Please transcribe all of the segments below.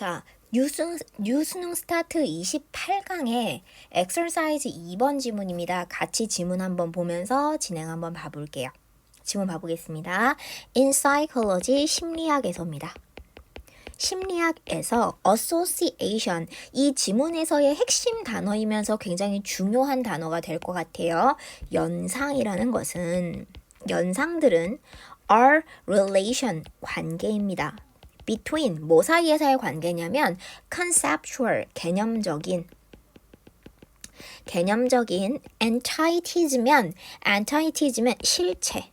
자, 뉴스, 뉴스능 스타트 28강의 엑서사이즈 2번 지문입니다. 같이 지문 한번 보면서 진행 한번 봐볼게요. 지문 봐보겠습니다. In psychology, 심리학에서입니다. 심리학에서 association 이 지문에서의 핵심 단어이면서 굉장히 중요한 단어가 될 것 같아요. 연상이라는 것은 연상들은 are relation 관계입니다. Between 뭐 사이에서의 관계냐면 conceptual 개념적인 개념적인 entity면 entity면 실체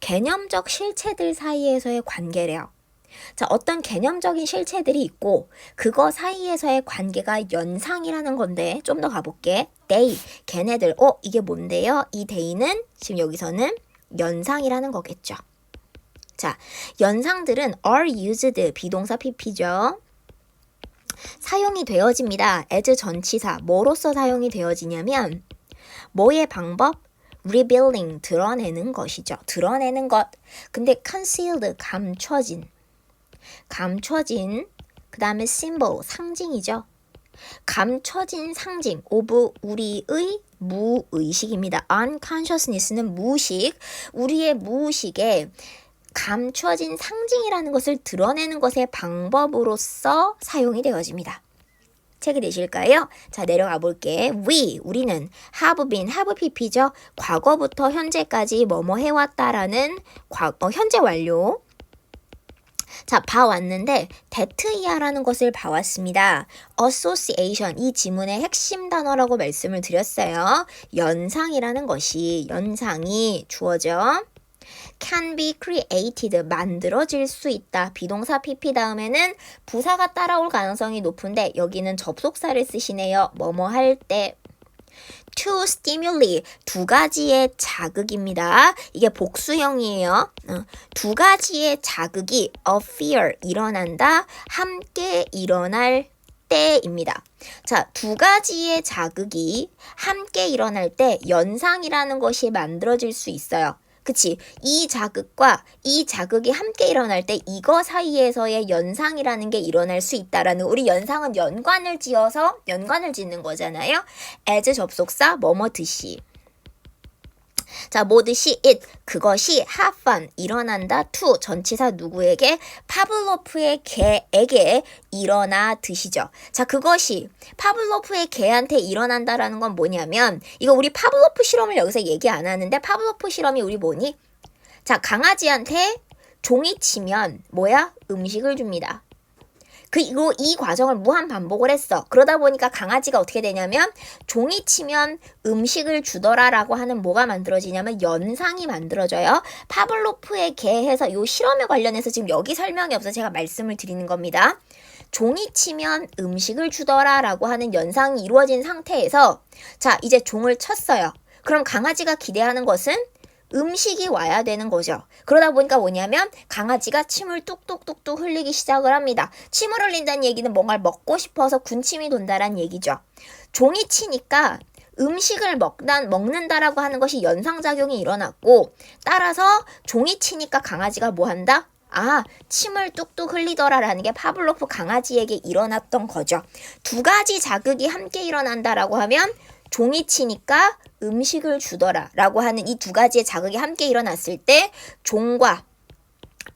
개념적 실체들 사이에서의 관계래요. 자, 어떤 개념적인 실체들이 있고 그거 사이에서의 관계가 연상이라는 건데 좀 더 가볼게. they 걔네들 어 이게 뭔데요? 이 they는 지금 여기서는 연상이라는 거겠죠. 자, 연상들은 are used 비동사 pp죠. 사용이 되어집니다. as 전치사 뭐로서 사용이 되어지냐면 뭐의 방법? revealing 드러내는 것이죠. 드러내는 것. 근데 concealed 감춰진 감춰진 그 다음에 symbol 상징이죠. 감춰진 상징 오브 우리의 무의식입니다. unconsciousness는 무의식 우리의 무의식에 감춰진 상징이라는 것을 드러내는 것의 방법으로서 사용이 되어집니다. 책이 되실까요? 자, 내려가 볼게. We, 우리는 have been, have pp죠. 과거부터 현재까지 뭐뭐 해왔다라는 과, 어, 현재 완료. 자, 봐왔는데 데트이아라는 것을 봐왔습니다. association 이 지문의 핵심 단어라고 말씀을 드렸어요. 연상이라는 것이 연상이 주어져 can be created 만들어질 수 있다. 비동사 pp 다음에는 부사가 따라올 가능성이 높은데 여기는 접속사를 쓰시네요. 뭐뭐 할 때. to stimuli 두 가지의 자극입니다. 이게 복수형이에요. 어, 두 가지의 자극이 appear 일어난다. 함께 일어날 때입니다. 자, 두 가지의 자극이 함께 일어날 때 연상이라는 것이 만들어질 수 있어요. 그치? 이 자극과 이 자극이 함께 일어날 때 이거 사이에서의 연상이라는 게 일어날 수 있다라는 우리 연상은 연관을 지어서 연관을 짓는 거잖아요. as 접속사 뭐뭐 듯이. 자, 뭐듯이 it 그것이 have fun 일어난다 to 전치사 누구에게 파블로프의 개에게 일어나 듯이죠. 자, 그것이 파블로프의 개한테 일어난다라는 건 뭐냐면 이거 우리 파블로프 실험을 여기서 얘기 안 하는데 파블로프 실험이 우리 뭐니? 자, 강아지한테 종이 치면 뭐야? 음식을 줍니다. 그리고 이 과정을 무한 반복을 했어. 그러다 보니까 강아지가 어떻게 되냐면 종이 치면 음식을 주더라라고 하는 뭐가 만들어지냐면 연상이 만들어져요. 파블로프의 개해서 요 실험에 관련해서 지금 여기 설명이 없어 제가 말씀을 드리는 겁니다. 종이 치면 음식을 주더라라고 하는 연상이 이루어진 상태에서 자 이제 종을 쳤어요. 그럼 강아지가 기대하는 것은 음식이 와야 되는 거죠. 그러다 보니까 뭐냐면 강아지가 침을 뚝뚝뚝뚝 흘리기 시작을 합니다. 침을 흘린다는 얘기는 뭔가를 먹고 싶어서 군침이 돈다란 얘기죠. 종이 치니까 음식을 먹다, 먹는다라고 하는 것이 연상작용이 일어났고 따라서 종이 치니까 강아지가 뭐 한다? 아, 침을 뚝뚝 흘리더라라는 게 파블로프 강아지에게 일어났던 거죠. 두 가지 자극이 함께 일어난다라고 하면 종이 치니까 음식을 주더라 라고 하는 이 두 가지의 자극이 함께 일어났을 때 종과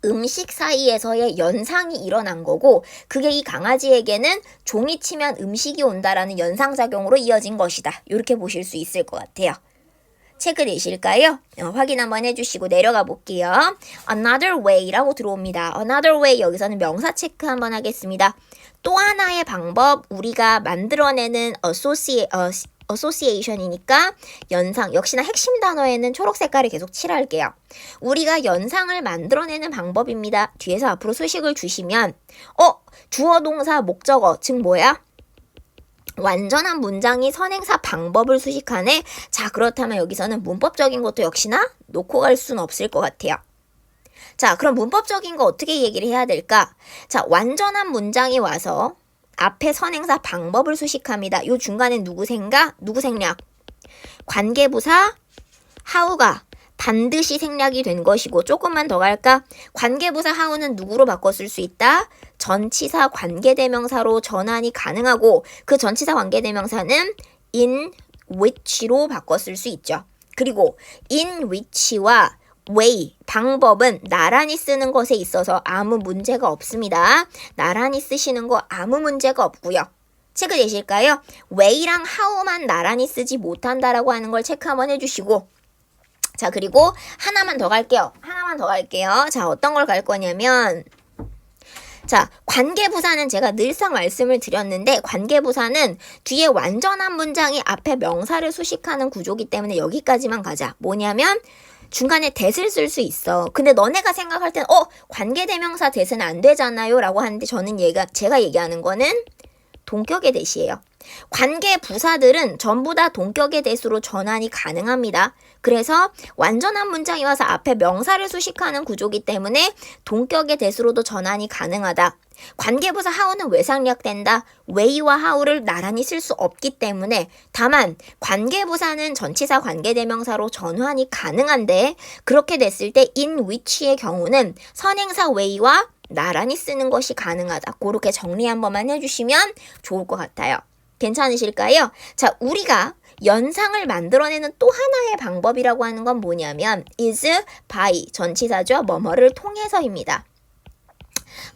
음식 사이에서의 연상이 일어난 거고 그게 이 강아지에게는 종이 치면 음식이 온다라는 연상작용으로 이어진 것이다. 이렇게 보실 수 있을 것 같아요. 책을 내실까요? 어, 확인 한번 해주시고 내려가 볼게요. Another way라고 들어옵니다. Another way 여기서는 명사 체크 한번 하겠습니다. 또 하나의 방법 우리가 만들어내는 associate, 어, association이니까 연상 역시나 핵심 단어에는 초록 색깔을 계속 칠할게요. 우리가 연상을 만들어내는 방법입니다. 뒤에서 앞으로 수식을 주시면 어 주어 동사 목적어 즉 뭐야? 완전한 문장이 선행사 방법을 수식하네. 자, 그렇다면 여기서는 문법적인 것도 역시나 놓고 갈 수는 없을 것 같아요. 자, 그럼 문법적인 거 어떻게 얘기를 해야 될까? 자, 완전한 문장이 와서 앞에 선행사 방법을 수식합니다. 요 중간에 누구 생각? 누구 생략? 관계부사 하우가 반드시 생략이 된 것이고 조금만 더 갈까? 관계부사 하우는 누구로 바꿨을 수 있다? 전치사 관계대명사로 전환이 가능하고 그 전치사 관계대명사는 in which로 바꿨을 수 있죠. 그리고 in which와 way 방법은 나란히 쓰는 것에 있어서 아무 문제가 없습니다. 나란히 쓰시는 거 아무 문제가 없고요. 체크 되실까요? way랑 how만 나란히 쓰지 못한다라고 하는 걸 체크 한번 해주시고 자 그리고 하나만 더 갈게요. 하나만 더 갈게요. 자 어떤 걸 갈 거냐면 자, 관계부사는 제가 늘상 말씀을 드렸는데 관계부사는 뒤에 완전한 문장이 앞에 명사를 수식하는 구조기 때문에 여기까지만 가자. 뭐냐면 중간에 대을 쓸 수 있어. 근데 너네가 생각할 땐 어, 관계대명사 대는 안 되잖아요. 라고 하는데 저는 얘가 제가 얘기하는 거는 동격의 대시예요. 관계 부사들은 전부 다 동격의 대수로 전환이 가능합니다. 그래서 완전한 문장이 와서 앞에 명사를 수식하는 구조기 때문에 동격의 대수로도 전환이 가능하다. 관계부사 하우는 왜 생략된다? way와 how를 나란히 쓸 수 없기 때문에 다만 관계부사는 전치사 관계대명사로 전환이 가능한데 그렇게 됐을 때 in which의 경우는 선행사 way와 나란히 쓰는 것이 가능하다. 그렇게 정리 한 번만 해주시면 좋을 것 같아요. 괜찮으실까요? 자, 우리가 연상을 만들어내는 또 하나의 방법이라고 하는 건 뭐냐면 is by 전치사죠. 뭐뭐를 통해서입니다.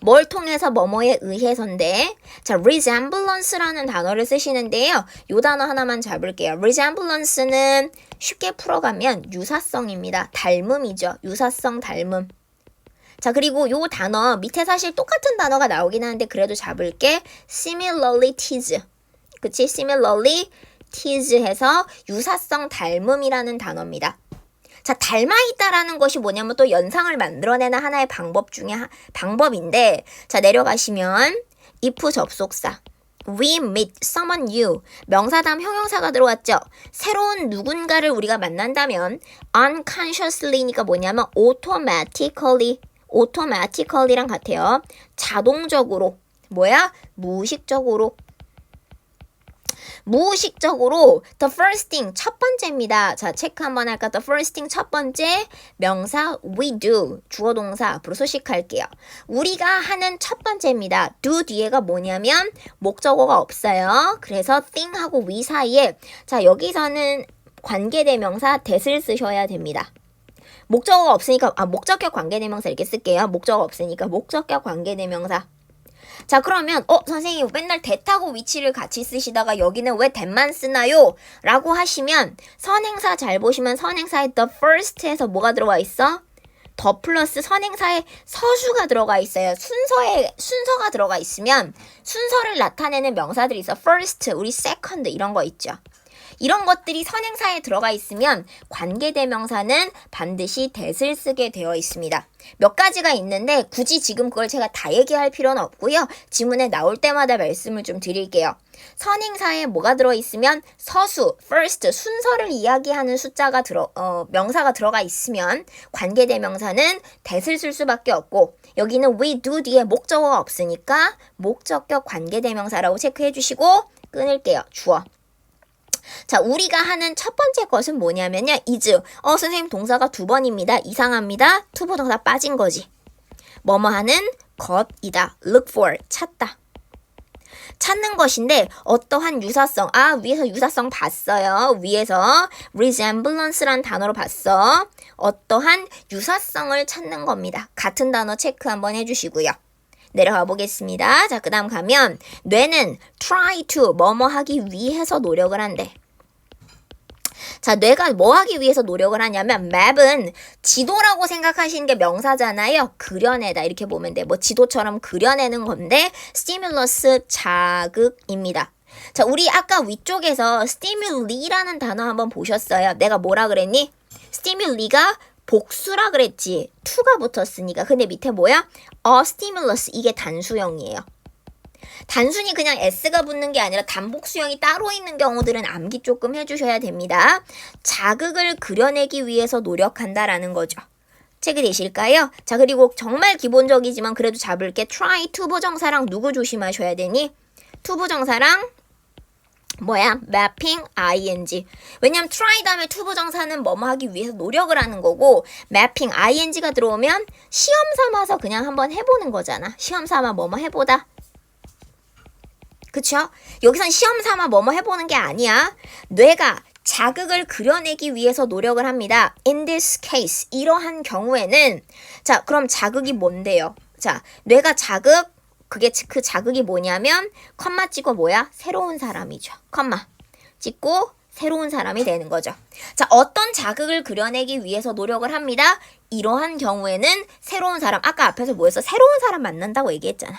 뭘 통해서 뭐뭐에 의해서인데 자 resemblance라는 단어를 쓰시는데요. 요 단어 하나만 잡을게요. resemblance는 쉽게 풀어가면 유사성입니다. 닮음이죠. 유사성 닮음. 자 그리고 요 단어 밑에 사실 똑같은 단어가 나오긴 하는데 그래도 잡을게 similarities 그치 similarly tease 해서 유사성 닮음이라는 단어입니다. 자, 닮아 있다라는 것이 뭐냐면 또 연상을 만들어내는 하나의 방법 중에 하, 방법인데 자, 내려가시면 if 접속사 We meet someone new. 명사 다음 형용사가 들어왔죠. 새로운 누군가를 우리가 만난다면 unconsciously니까 뭐냐면 automatically, automatically랑 같아요. 자동적으로 뭐야? 무의식적으로 무의식적으로 the first thing 첫 번째입니다. 자, 체크 한번 할까? the first thing 첫 번째 명사 we do 주어 동사 앞으로 소식할게요. 우리가 하는 첫 번째입니다. do 뒤에가 뭐냐면 목적어가 없어요. 그래서 thing하고 we 사이에 자, 여기서는 관계대명사 that을 쓰셔야 됩니다. 목적어가 없으니까 아 목적격 관계대명사 이렇게 쓸게요. 목적어 없으니까 목적격 관계대명사 자 그러면 어 선생님 맨날 대타고 위치를 같이 쓰시다가 여기는 왜 대만 쓰나요? 라고 하시면 선행사 잘 보시면 선행사에 the first에서 뭐가 들어와 있어? 더 플러스 선행사에 서수가 들어가 있어요. 순서에 순서가 들어가 있으면 순서를 나타내는 명사들이 있어. first, 우리 second 이런 거 있죠. 이런 것들이 선행사에 들어가 있으면 관계대명사는 반드시 that을 쓰게 되어 있습니다. 몇 가지가 있는데 굳이 지금 그걸 제가 다 얘기할 필요는 없고요. 지문에 나올 때마다 말씀을 좀 드릴게요. 선행사에 뭐가 들어 있으면 서수, first, 순서를 이야기하는 숫자가 들어, 어, 명사가 들어가 있으면 관계대명사는 that을 쓸 수밖에 없고 여기는 we do 뒤에 목적어가 없으니까 목적격 관계대명사라고 체크해 주시고 끊을게요. 주어. 자, 우리가 하는 첫 번째 것은 뭐냐면요. is. 어, 선생님 동사가 두 번입니다. 이상합니다. 투부 동사 빠진 거지. 뭐뭐 하는 것이다. look for. 찾다. 찾는 것인데 어떠한 유사성 아 위에서 유사성 봤어요 위에서 resemblance란 단어로 봤어 어떠한 유사성을 찾는 겁니다 같은 단어 체크 한번 해주시고요 내려가 보겠습니다 자 그 다음 가면 뇌는 try to 뭐뭐 하기 위해서 노력을 한대 자, 뇌가 뭐 하기 위해서 노력을 하냐면 맵은 지도라고 생각하시는 게 명사잖아요. 그려내다 이렇게 보면 돼. 뭐 지도처럼 그려내는 건데 스티뮬러스 자극입니다. 자, 우리 아까 위쪽에서 스티뮬리라는 단어 한번 보셨어요. 내가 뭐라 그랬니? 스티뮬리가 복수라 그랬지. 투가 붙었으니까. 근데 밑에 뭐야? 어 스티뮬러스 이게 단수형이에요. 단순히 그냥 S가 붙는 게 아니라 단복 수형이 따로 있는 경우들은 암기 조금 해주셔야 됩니다. 자극을 그려내기 위해서 노력한다라는 거죠. 체크 되실까요? 자, 그리고 정말 기본적이지만 그래도 잡을 게 try 투부정사랑 누구 조심하셔야 되니? 투부정사랑 뭐야? mapping ing. 왜냐면 try 다음에 to 부정사는 뭐뭐 하기 위해서 노력을 하는 거고 mapping ing가 들어오면 시험 삼아서 그냥 한번 해 보는 거잖아. 시험 삼아 뭐뭐 해 보다. 그쵸? 여기선 시험 삼아 뭐뭐 해보는 게 아니야. 뇌가 자극을 그려내기 위해서 노력을 합니다. In this case, 이러한 경우에는 자, 그럼 자극이 뭔데요? 자, 뇌가 자극 그게 그 자극이 뭐냐면 컴마 찍고 뭐야? 새로운 사람이죠. 컴마 찍고 새로운 사람이 되는 거죠. 자, 어떤 자극을 그려내기 위해서 노력을 합니다. 이러한 경우에는 새로운 사람, 아까 앞에서 뭐였어? 새로운 사람 만난다고 얘기했잖아.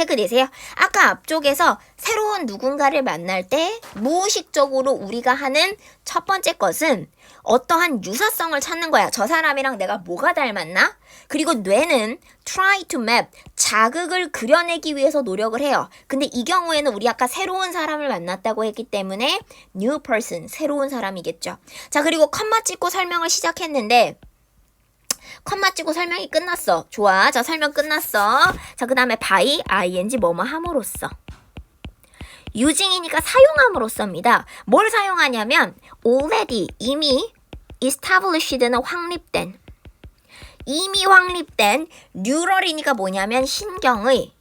체크 내세요. 아까 앞쪽에서 새로운 누군가를 만날 때 무의식적으로 우리가 하는 첫 번째 것은 어떠한 유사성을 찾는 거야. 저 사람이랑 내가 뭐가 닮았나? 그리고 뇌는 try to map 자극을 그려내기 위해서 노력을 해요. 근데 이 경우에는 우리 아까 새로운 사람을 만났다고 했기 때문에 new person 새로운 사람이겠죠. 자, 그리고 컴마 찍고 설명을 시작했는데 컴마 찍고 설명이 끝났어. 좋아. 자, 설명 끝났어. 자, 그 다음에 by, ing, 뭐뭐 함으로써. using이니까 사용함으로써입니다. 뭘 사용하냐면 already, 이미 established는 확립된 이미 확립된 뉴럴이니까 뭐냐면 신경의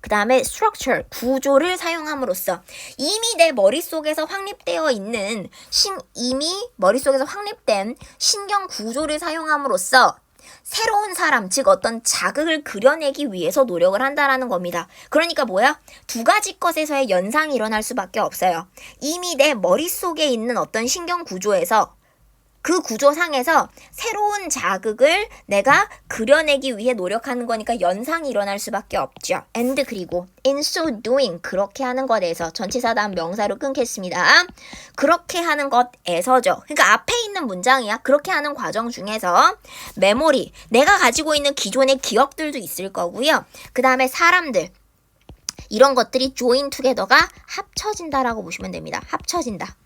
그 다음에 structure, 구조를 사용함으로써 이미 내 머릿속에서 확립되어 있는 신, 이미 머릿속에서 확립된 신경 구조를 사용함으로써 새로운 사람, 즉 어떤 자극을 그려내기 위해서 노력을 한다라는 겁니다. 그러니까 뭐야? 두 가지 것에서의 연상이 일어날 수밖에 없어요. 이미 내 머릿속에 있는 어떤 신경 구조에서 그 구조상에서 새로운 자극을 내가 그려내기 위해 노력하는 거니까 연상이 일어날 수밖에 없죠. and 그리고 in so doing 그렇게 하는 것에서 전치사 다음 명사로 끊겠습니다. 그렇게 하는 것에서죠. 그러니까 앞에 있는 문장이야. 그렇게 하는 과정 중에서 메모리 내가 가지고 있는 기존의 기억들도 있을 거고요. 그 다음에 사람들 이런 것들이 join together가 합쳐진다라고 보시면 됩니다. 합쳐진다.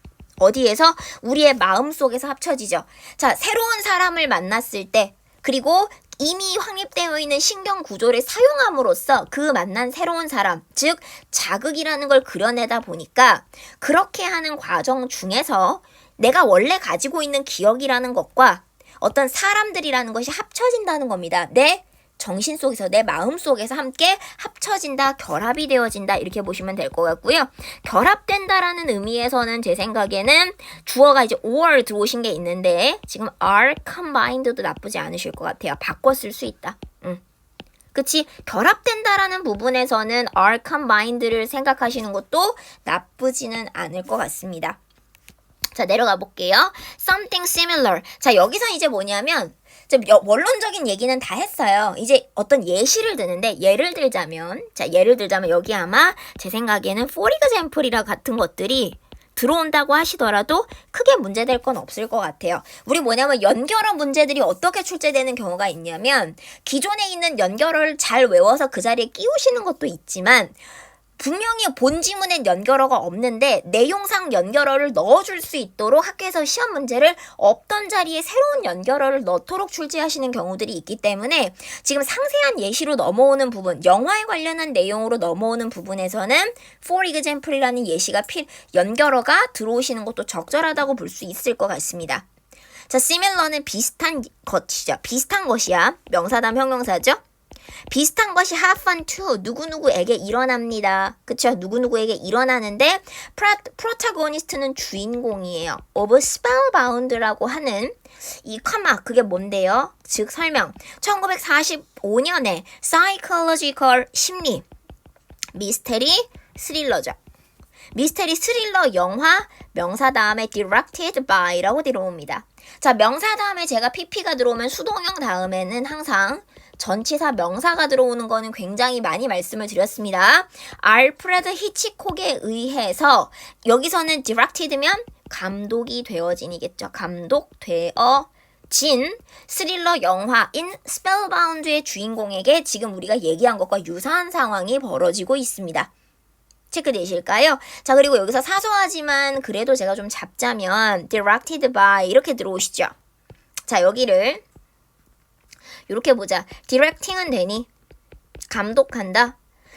어디에서? 우리의 마음 속에서 합쳐지죠. 자, 새로운 사람을 만났을 때, 그리고 이미 확립되어 있는 신경 구조를 사용함으로써 그 만난 새로운 사람, 즉, 자극이라는 걸 그려내다 보니까 그렇게 하는 과정 중에서 내가 원래 가지고 있는 기억이라는 것과 어떤 사람들이라는 것이 합쳐진다는 겁니다. 내 정신 속에서 내 마음 속에서 함께 합쳐진다, 결합이 되어진다 이렇게 보시면 될 것 같고요. 결합된다라는 의미에서는 제 생각에는 주어가 이제 or 들어오신 게 있는데 지금 are combined도 나쁘지 않으실 것 같아요. 쓸수 있다. 응. 그치? 결합된다라는 부분에서는 are combined를 생각하시는 것도 나쁘지는 않을 것 같습니다. 자, 내려가 볼게요. something similar. 자, 여기서 이제 뭐냐면 좀 원론적인 얘기는 다 했어요. 이제 어떤 예시를 드는데 예를 들자면 자 예를 들자면 여기 아마 제 생각에는 for example이라 같은 것들이 들어온다고 하시더라도 크게 문제될 건 없을 것 같아요. 우리 뭐냐면 연결어 문제들이 어떻게 출제되는 경우가 있냐면 기존에 있는 연결어를 잘 외워서 그 자리에 끼우시는 것도 있지만 분명히 본 지문엔 연결어가 없는데 내용상 연결어를 넣어줄 수 있도록 학교에서 시험 문제를 없던 자리에 새로운 연결어를 넣도록 출제하시는 경우들이 있기 때문에 지금 상세한 예시로 넘어오는 부분, 영화에 관련한 내용으로 넘어오는 부분에서는 for example이라는 예시가 필, 연결어가 들어오시는 것도 적절하다고 볼 수 있을 것 같습니다. 자, similar는 비슷한 것이죠. 비슷한 것이야. 명사담 형용사죠. 비슷한 것이 happen to 누구누구에게 일어납니다. 그쵸? 누구누구에게 일어나는데 프로타고니스트는 주인공이에요. of spellbound라고 하는 이 커마 그게 뭔데요? 즉 설명 1945년에 psychological 심리 미스테리 스릴러죠. 미스테리 스릴러 영화 명사 다음에 directed by라고 들어옵니다. 자, 명사 다음에 제가 pp가 들어오면 수동형 다음에는 항상 전치사 명사가 들어오는 거는 굉장히 많이 말씀을 드렸습니다. 알프레드 히치콕에 의해서 여기서는 directed면 감독이 되어진이겠죠. 감독 되어 진 스릴러 영화인 스펠바운드의 주인공에게 지금 우리가 얘기한 것과 유사한 상황이 벌어지고 있습니다. 체크되실까요? 자, 그리고 여기서 사소하지만 그래도 제가 좀 잡자면 directed by 이렇게 들어오시죠. 자, 여기를 이렇게 보자. 디렉팅은 되니? 감독한다.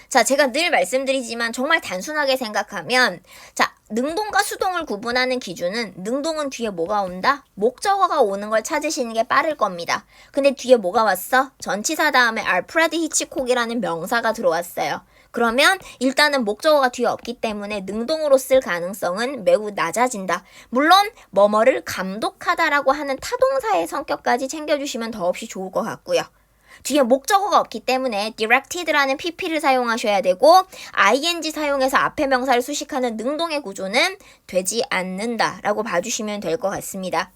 자, 제가 늘 말씀드리지만 정말 단순하게 생각하면 자, 능동과 수동을 구분하는 기준은 능동은 뒤에 뭐가 온다? 목적어가 오는 걸 찾으시는 게 빠를 겁니다. 근데 뒤에 뭐가 왔어? 전치사 다음에 알프레드 히치콕이라는 명사가 들어왔어요. 그러면 일단은 목적어가 뒤에 없기 때문에 능동으로 쓸 가능성은 매우 낮아진다. 물론 뭐뭐를 감독하다라고 하는 타동사의 성격까지 챙겨주시면 더없이 좋을 것 같고요. 뒤에 목적어가 없기 때문에 directed라는 pp를 사용하셔야 되고 ing 사용해서 앞에 명사를 수식하는 능동의 구조는 되지 않는다라고 봐주시면 될 것 같습니다.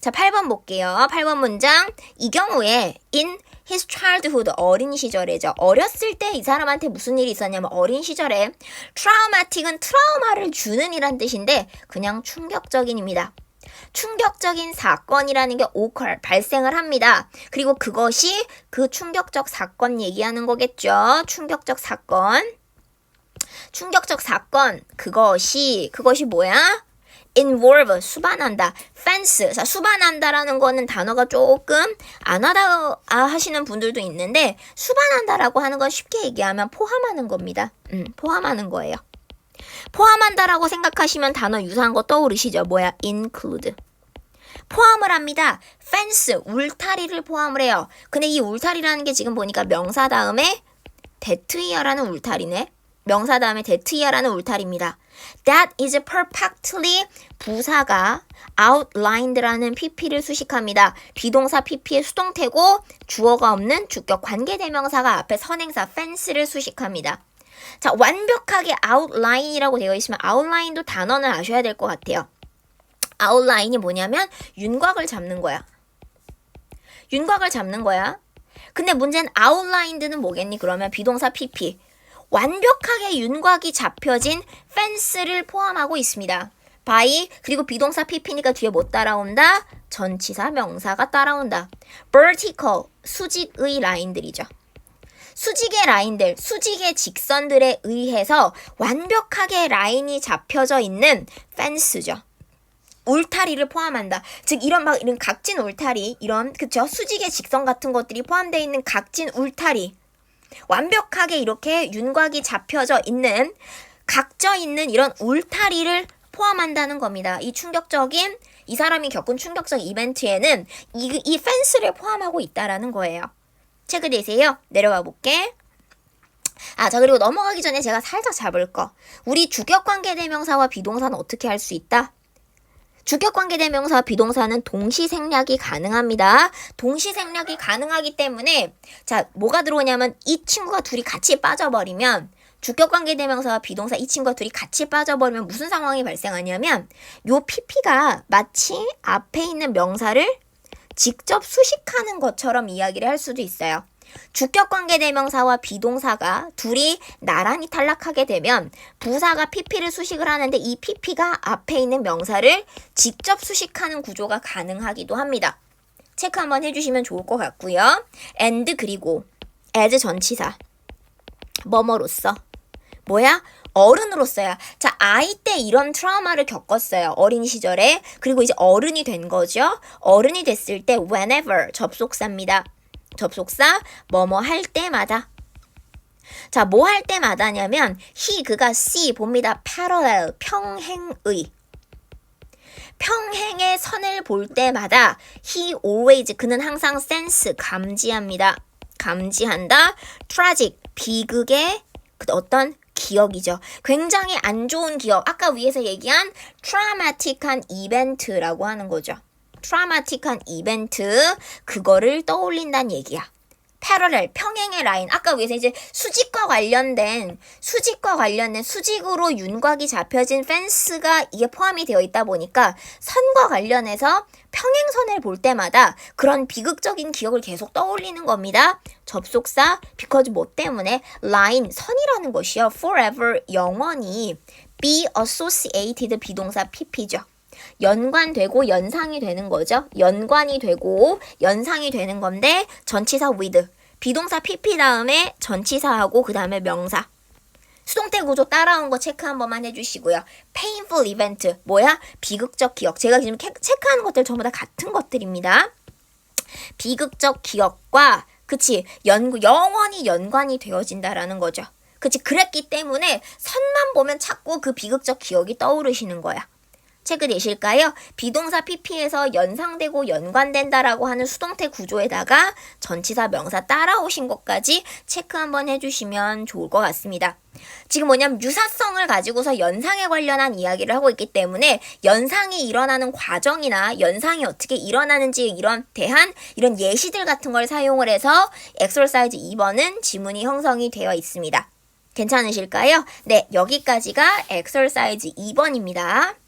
자, 8번 볼게요. 8번 문장. 이 경우에 in his childhood 어린 시절에죠. 어렸을 때 이 사람한테 무슨 일이 있었냐면 어린 시절에 traumatic은 트라우마를 주는 이란 뜻인데 그냥 충격적인입니다. 충격적인 사건이라는 게 occur, 발생을 합니다. 그리고 그것이 그 충격적 사건 얘기하는 거겠죠. 충격적 사건. 충격적 사건, 그것이, 그것이 뭐야? Involve, 수반한다. fence, 자, 수반한다라는 거는 단어가 조금 안 하다 아, 하시는 분들도 있는데, 수반한다라고 하는 건 쉽게 얘기하면 포함하는 겁니다. 음, 포함하는 거예요. 포함한다라고 생각하시면 단어 유사한 거 떠오르시죠? 뭐야? include. 포함을 합니다. fence, 울타리를 포함을 해요. 근데 이 울타리라는 게 지금 보니까 명사 다음에 데트이어라는 울타리네. 명사 다음에 데트이어라는 울타리입니다. That is perfectly 부사가 outlined라는 pp를 수식합니다. 비동사 pp의 수동태고 주어가 없는 주격 관계대명사가 앞에 선행사 fence를 수식합니다. 자, 완벽하게 outline이라고 되어 있으면 outline도 단어는 아셔야 될 것 같아요. outline이 뭐냐면 윤곽을 잡는 거야. 윤곽을 잡는 거야. 근데 문제는 outlined는 뭐겠니? 그러면 비동사 pp. 완벽하게 윤곽이 잡혀진 fence를 포함하고 있습니다. by 그리고 비동사 pp니까 뒤에 못 따라온다? 전치사 명사가 따라온다. vertical 수직의 라인들이죠. 수직의 라인들, 수직의 직선들에 의해서 완벽하게 라인이 잡혀져 있는 펜스죠. 울타리를 포함한다. 즉 이런 막 이런 각진 울타리, 이런 그쵸 수직의 직선 같은 것들이 포함되어 있는 각진 울타리, 완벽하게 이렇게 윤곽이 잡혀져 있는 각져 있는 이런 울타리를 포함한다는 겁니다. 이 충격적인 이 사람이 겪은 충격적 이벤트에는 이, 이 펜스를 포함하고 있다라는 거예요. 체크 되세요? 내려가 볼게. 아, 자, 그리고 넘어가기 전에 제가 살짝 잡을 거. 우리 주격관계 대명사와 비동사는 어떻게 할 수 있다? 주격관계 대명사와 비동사는 동시 생략이 가능합니다. 동시 생략이 가능하기 때문에 자, 뭐가 들어오냐면 이 친구가 둘이 같이 빠져버리면 주격관계 대명사와 비동사 이 친구가 둘이 같이 빠져버리면 무슨 상황이 발생하냐면 요 PP가 마치 앞에 있는 명사를 직접 수식하는 것처럼 이야기를 할 수도 있어요. 주격관계 대명사와 비동사가 둘이 나란히 탈락하게 되면 부사가 pp를 수식을 하는데 이 pp가 앞에 있는 명사를 직접 수식하는 구조가 가능하기도 합니다. 체크 한번 해주시면 좋을 것 같고요. and 그리고 as 전치사 뭐뭐로써 뭐야? 어른으로서야. 자, 아이 때 이런 트라우마를 겪었어요. 어린 시절에. 그리고 이제 어른이 된 거죠. 어른이 됐을 때 whenever 접속사입니다. 접속사 뭐뭐 할 때마다. 자, 뭐 할 때마다냐면 he 그가 see 봅니다. parallel 평행의. 평행의 선을 볼 때마다 he always 그는 항상 sense 감지합니다. 감지한다. tragic 비극의 그 어떤 기억이죠. 굉장히 안 좋은 기억. 아까 위에서 얘기한 트라우마틱한 이벤트라고 하는 거죠. 트라우마틱한 이벤트 그거를 떠올린다는 얘기야. 패러렐 평행의 라인 아까 위에서 이제 수직과 관련된 수직과 관련된 수직으로 윤곽이 잡혀진 펜스가 이게 포함이 되어 있다 보니까 선과 관련해서 평행선을 볼 때마다 그런 비극적인 기억을 계속 떠올리는 겁니다. 접속사 because 뭐 때문에 line 선이라는 것이요 forever 영원히 be associated 비동사 pp죠. 연관되고 연상이 되는 거죠. 연관이 되고 연상이 되는 건데 전치사 with 비동사 pp 다음에 전치사하고 그 다음에 명사 수동태 구조 따라온 거 체크 한 번만 해주시고요. painful event 뭐야? 비극적 기억. 제가 지금 캐, 체크하는 것들 전부 다 같은 것들입니다. 비극적 기억과 그치 연 영원히 연관이 되어진다라는 거죠. 그치 그랬기 때문에 선만 보면 자꾸 그 비극적 기억이 떠오르시는 거야. 책을 내실까요? 비동사 PP에서 연상되고 연관된다라고 하는 수동태 구조에다가 전치사 명사 따라오신 것까지 체크 한번 해주시면 좋을 것 같습니다. 지금 뭐냐면 유사성을 가지고서 연상에 관련한 이야기를 하고 있기 때문에 연상이 일어나는 과정이나 연상이 어떻게 일어나는지 이런 대한 이런 예시들 같은 걸 사용을 해서 엑설사이즈 2번은 지문이 형성이 되어 있습니다. 괜찮으실까요? 네, 여기까지가 엑설사이즈 2번입니다.